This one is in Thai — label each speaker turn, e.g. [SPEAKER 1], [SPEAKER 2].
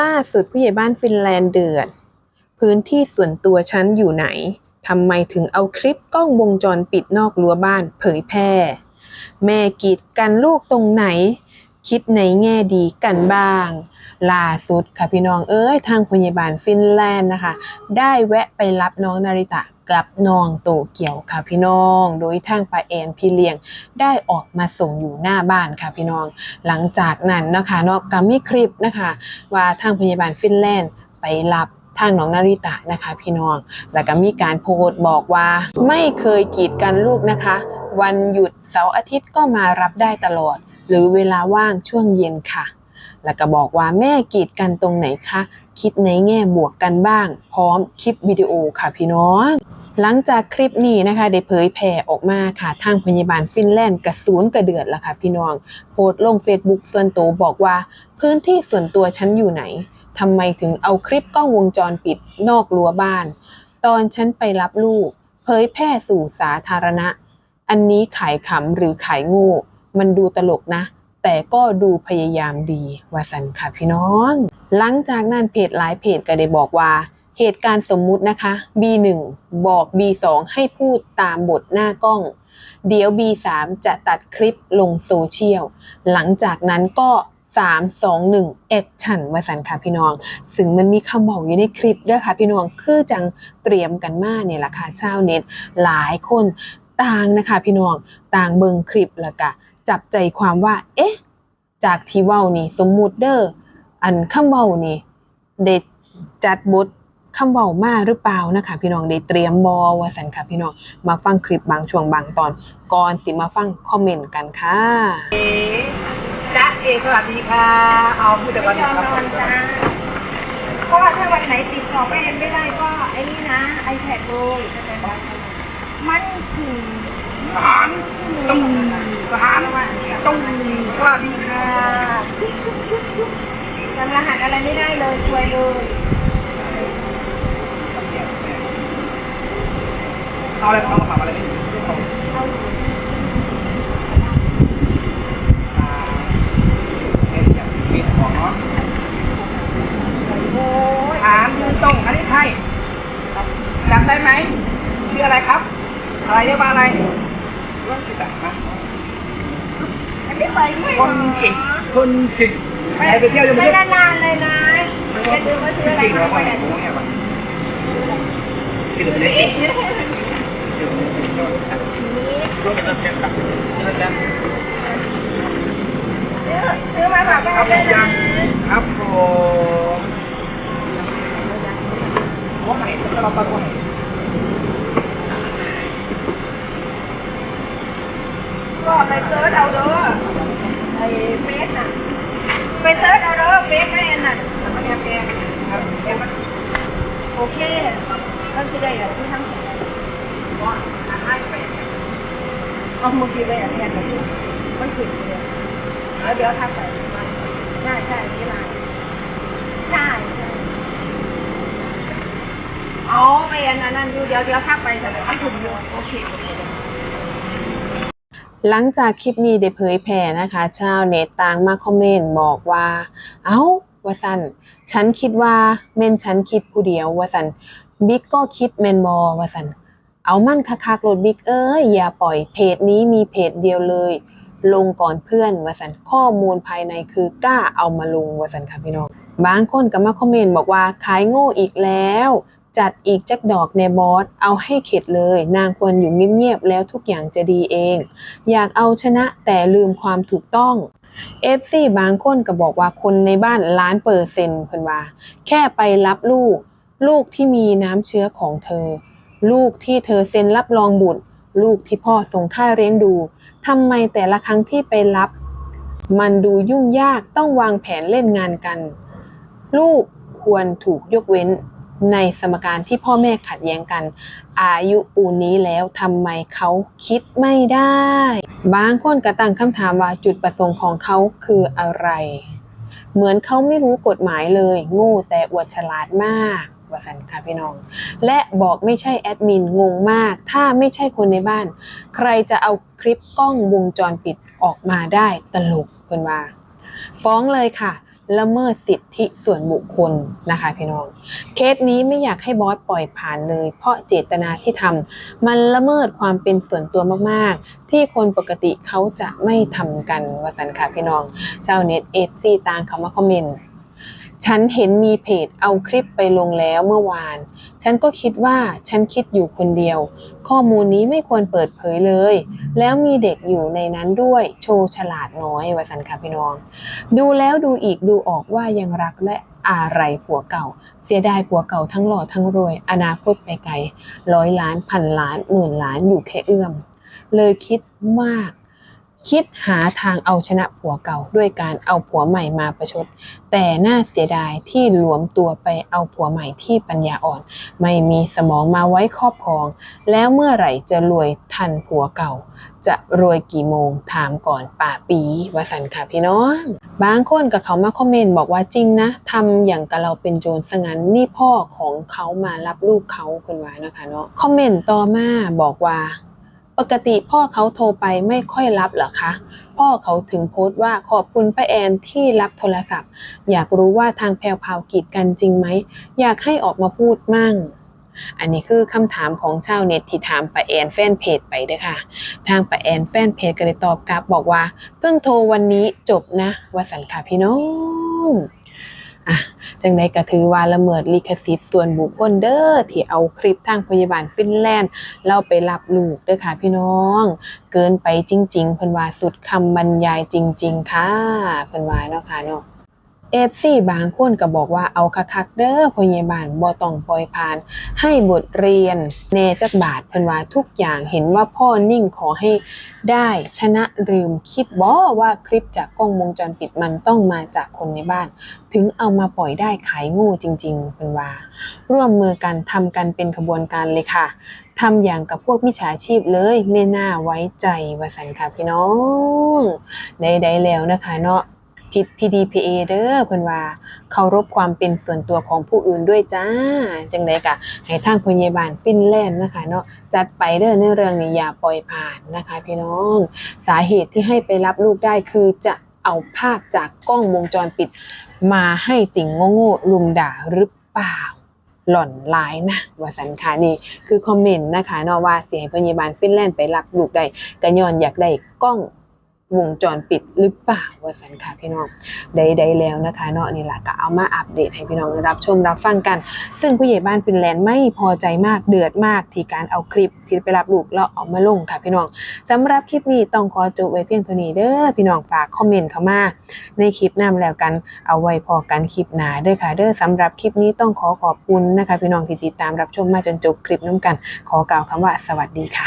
[SPEAKER 1] ล่าสุดผู้ใหญ่บ้านฟินแลนด์เดือด พื้นที่ส่วนตัวฉันอยู่ไหนทำไมถึงเอาคลิปกล้องวงจรปิดนอกรั้วบ้านเผยแพร่ แม่กีดกันลูกตรงไหน คิดในแง่ดีกันบ้าง ล่าสุดค่ะพี่น้องเอ้ยทางพยาบาลฟินแลนด์นะคะ ได้แวะไปรับน้องนาริตะ กับน้องโตเกียวค่ะพี่น้อง โดยทางป้าแอนพี่เลี้ยงได้ออกมาส่งอยู่หน้าบ้านค่ะพี่น้อง หลังจากนั้นนะคะเนาะก็มีคลิปนะคะ ว่าทางพยาบาลฟินแลนด์ไปรับทางน้องนาริตะนะคะพี่น้อง แล้วก็มีการโพสต์บอกว่า ไม่เคยกีดกันลูกนะคะ วันหยุดเสาร์อาทิตย์ก็มารับได้ตลอด หรือเวลาว่างช่วงเย็นค่ะ แล้วก็บอกว่าแม่กีดกันตรงไหนคะ คิดในแง่บวกกันบ้าง พร้อมคลิปวิดีโอค่ะพี่น้อง หลังจากคลิปนี้นะคะได้เผยแพร่ออกมาค่ะ ทางพยาบาลฟินแลนด์กระสูนกระเดือดแล้วค่ะพี่น้อง โพสต์ลง Facebook ส่วนตัวบอกว่า พื้นที่ส่วนตัวฉันอยู่ไหนทำไมถึงเอาคลิปกล้องวงจรปิดนอกรั้วบ้าน ตอนฉันไปรับลูก เผยแพร่สู่สาธารณะ อันนี้ขายขำหรือขายโง่ มันดูตลกนะ แต่ก็ดูพยายามดีว่าสันค่ะพี่น้อง หลังจากนั้นเพจหลายเพจก็ได้บอกว่า เหตุการณ์สมมุตินะคะ B1 บอก B2 ให้พูดตามบทหน้ากล้อง เดี๋ยว B3 จะตัดคลิปลงโซเชียล หลังจากนั้นก็ 3 2 1 action ว่าสันค่ะพี่น้อง ซึ่งมันมีคำบอกอยู่ในคลิปด้วยค่ะพี่น้อง คือจังเตรียมกันมาเนี่ยแหละค่ะชาวเน็ตหลายคนต่างนะคะพี่น้อง ต่างเบิงคลิปแล้วก็จับใจความว่า เอ๊ะ จากที่เว้านี่สมมุติเด้อ อันคำเว้านี่ได้จัดบท คำเว้ามาหรือเปล่านะคะ พี่น้องได้เตรียมบอว่าสันค่ะพี่น้องมาฟังคลิปบางช่วงบางตอน ก่อนสิมาฟังคอมเมนต์กันค่ะ
[SPEAKER 2] จ๊ะเอสวัสดีค่ะ เอาพูดแต่วันนี้ครับ
[SPEAKER 3] นอนจ้าเพราะว่าถ้าวันไหนติดต่อไปเรียนไม่ได้ก็ไอ้นี่นะไอแพดเลยเข้าใจปะมันคือ
[SPEAKER 2] ทหารต้องทหารต้องสวัสดีค่ะ
[SPEAKER 3] จำรหัสอะไรไม่ได้เลยช่วยเลย
[SPEAKER 2] อาอะไรเอามาอะไรนี่เอา
[SPEAKER 3] เอา
[SPEAKER 2] อ่าเอ็นอย่างปิดของเนาะ
[SPEAKER 3] โอ้ย
[SPEAKER 2] ถามยืนตรงอันนี้ใช่จำได้ไหมชื่ออะไรครับ อะไรเรียกว่าอะไรร่วมกิจกรรมนะ
[SPEAKER 3] อันนี้ไปไม่
[SPEAKER 2] คนเก่งคนเก่งไปเที่ยวยัง
[SPEAKER 3] ไม่
[SPEAKER 2] ได้
[SPEAKER 3] นานเลยนะจะดูว่าชื่ออะไร
[SPEAKER 2] จริงเหนี่ย
[SPEAKER 3] ด
[SPEAKER 2] โอ้เนี่ย
[SPEAKER 3] ซื้อมาฝาก
[SPEAKER 2] ครับ
[SPEAKER 3] แม่
[SPEAKER 2] ผม
[SPEAKER 3] เลยนะ
[SPEAKER 2] ครับผมว่าไหนจะราไปว่าน
[SPEAKER 3] ก็ไปเซิร์ชเอาเด้อไอ้เฟซน่ะไปเซิร์ชเอาเด้อเฟซแม่น่ะ
[SPEAKER 2] แล้วก็เนี่ยแกครับมัน
[SPEAKER 3] โอเคก็จะได้แบบที่ทั้ง
[SPEAKER 2] ว่าให้ไป
[SPEAKER 3] เอามือกีไปอันนี้กันมันถึงเลยแล้วเดี๋ยวทักไปใช่ใช่ที่ไลน์ใช่ใช่อ๋อไปอันนั้นอยู่เดี๋ยวเดี๋ยวทักไปแต่ไม่ถึงอยู่โอเคโอเค
[SPEAKER 1] หลังจากคลิปนี้ได้เผยแพร่นะคะชาวเน็ตต่างมาคอมเมนต์บอกว่า เอ้าว่าสันฉันคิดว่าเมนฉันคิดผู้เดียวว่าสันบิ๊กก็คิดเมนบอว่าสัน เอามั่นคักๆโหลดบิ๊กเอ้ยอย่าปล่อยเพจนี้มีเพจเดียวเลย ลงก่อนเพื่อนว่าสันข้อมูลภายในคือกล้าเอามาลงว่าสันค่ะพี่น้องบางคนก็มาคอมเมนต์บอกว่าขายโง่อีกแล้ว จัดอีกจักดอกในบอสเอาให้เข็ดเลย นางควรอยู่เงียบๆแล้วทุกอย่างจะดีเอง อยากเอาชนะแต่ลืมความถูกต้อง FC บางคนก็บอกว่าคนในบ้านล้านเปอร์เซ็นต์เพิ่นว่า แค่ไปรับลูก ลูกที่มีน้ำเชื้อของเธอ ลูกที่เธอเซ็นรับรองบุตร ลูกที่พ่อส่งค่าเลี้ยงดูทำไมแต่ละครั้งที่ไปรับ มันดูยุ่งยากต้องวางแผนเล่นงานกัน ลูกควรถูกยกเว้นในสมการที่พ่อแม่ขัดแย้งกัน อายุปูนนี้แล้วทำไมเขาคิดไม่ได้ บางคนก็ตั้งคำถามว่าจุดประสงค์ของเขาคืออะไร เหมือนเขาไม่รู้กฎหมายเลย โง่แต่อวดฉลาดมาก ว่าสันค่ะพี่น้อง และบอกไม่ใช่แอดมินงงมาก ถ้าไม่ใช่คนในบ้าน ใครจะเอาคลิปกล้องวงจรปิดออกมาได้ตลกเพื่อนว่าฟ้องเลยค่ะละเมิดสิทธิส่วนบุคคลนะคะพี่น้อง เคสนี้ไม่อยากให้บอสปล่อยผ่านเลย เพราะเจตนาที่ทำมันละเมิดความเป็นส่วนตัวมากๆ ที่คนปกติเขาจะไม่ทำกันวสันค่ะพี่น้อง เจ้าเน็ตเอฟซีต่างเขามาคอมเมนต์ ฉันเห็นมีเพจเอาคลิปไปลงแล้วเมื่อวาน ฉันก็คิดว่าฉันคิดอยู่คนเดียว ข้อมูลนี้ไม่ควรเปิดเผยเลย แล้วมีเด็กอยู่ในนั้นด้วย โชว์ฉลาดน้อยวสันค่ะพี่น้อง ดูแล้วดูอีกดูออกว่ายังรักและอะไรผัวเก่า เสียดายผัวเก่าทั้งหล่อทั้งรวย อนาคตไปไกล ร้อยล้านพันล้านหมื่นล้านอยู่แค่เอื้อม เลยคิดมาก คิดหาทางเอาชนะผัวเก่าด้วยการเอาผัวใหม่มาประชด แต่น่าเสียดายที่หลวมตัวไปเอาผัวใหม่ที่ปัญญาอ่อน ไม่มีสมองมาไว้ครอบครอง แล้วเมื่อไหร่จะรวยทันผัวเก่า จะรวยกี่โมงถามก่อนป่าปีวสันค่ะพี่น้องบางคนกับเขามาคอมเมนต์บอกว่าจริงนะทำอย่างกับเราเป็นโจรซะงั้นนี่พ่อของเขามารับลูกเขาคุณว่านะคะเนาะคอมเมนต์ต่อมาบอกว่า ปกติพ่อเขาโทรไปไม่ค่อยรับเหรอคะ พ่อเขาถึงโพสต์ว่าขอบคุณป้าแอนที่รับโทรศัพท์ อยากรู้ว่าทางแพรวพาวกีดกันจริงไหม อยากให้ออกมาพูดมั่ง อันนี้คือคำถามของชาวเน็ตที่ถามป้าแอนแฟนเพจไปด้อค่ะ ทางป้าแอนแฟนเพจก็เลยตอบกลับบอกว่า เพิ่งโทรวันนี้จบนะวสันค่ะพี่น้อง อะจังใดก็ถือว่าละเมิดลิขสิทธิ์ส่วนบุคคลเด้อที่เอาคลิปทางพยาบาลฟินแลนด์เราไปรับลูกเด้อค่ะพี่น้อง เกินไปจริง ๆ เพิ่นว่าสุดคำบรรยายจริง ๆ ค่ะเพิ่นว่าเนาะค่ะเนาะ FC บางคนก็บอกว่าเอาคักๆเด้อพยาบาลบ่ต้องปล่อยผ่าน ให้บทเรียนแน่จักบาทเพิ่นว่าทุกอย่างเห็นว่าพ่อนิ่งขอให้ได้ชนะลืมคิดบ่ว่าคลิปจากกล้องวงจรปิดมันต้องมาจากคนในบ้าน ถึงเอามาปล่อยได้ขายงูจริงๆเพิ่นว่า ร่วมมือกันทำกันเป็นขบวนการเลยค่ะทำอย่างกับพวกมิจฉาชีพเลยไม่น่าไว้ใจวสันค่ะพี่น้องใดๆแล้วนะคะเนาะ ผิด PDPA เด้อเพิ่นว่าเคารพความเป็นส่วนตัวของผู้อื่นด้วยจ้า จังไดกะให้ทางพยาบาลฟินแลนด์นะคะเนาะจัดไปเด้อในเรื่องนี้อย่าปล่อยผ่านนะคะ พี่น้อง สาเหตุที่ให้ไปรับลูกได้คือจะเอาภาพจากกล้องวงจรปิด มาให้ติ่งโง่ๆลุมด่าหรือเปล่าหล่อนร้ายนะว่าสันค่ะนี่คือคอมเมนต์นะคะเนาะว่าเสียพยาบาลฟินแลนด์ไปรับลูกได้กะยอนอยากได้กล้อง วงจรปิดหรือเปล่าว่าสันค่ะพี่น้องใดๆแล้วนะคะเนาะนี่แหละก็เอามาอัปเดตให้พี่น้องรับชมรับฟังกัน ซึ่งผู้ใหญ่บ้านฟินแลนด์ไม่พอใจมากเดือดมากที่การเอาคลิปที่ไปรับลูกแล้วเอามาลงค่ะพี่น้องสำหรับคลิปนี้ต้องขอจบไว้เพียงเท่านี้เด้อพี่น้องฝากคอมเมนต์เข้ามาในคลิปหน้าแล้วกันเอาไว้พอกันคลิปหน้าเด้อค่ะเด้อสำหรับคลิปนี้ต้องขอขอบคุณนะคะ พี่น้องที่ติดตามรับชมมาจนจบคลิปน้ำกัน ขอกล่าวคำว่าสวัสดีค่ะ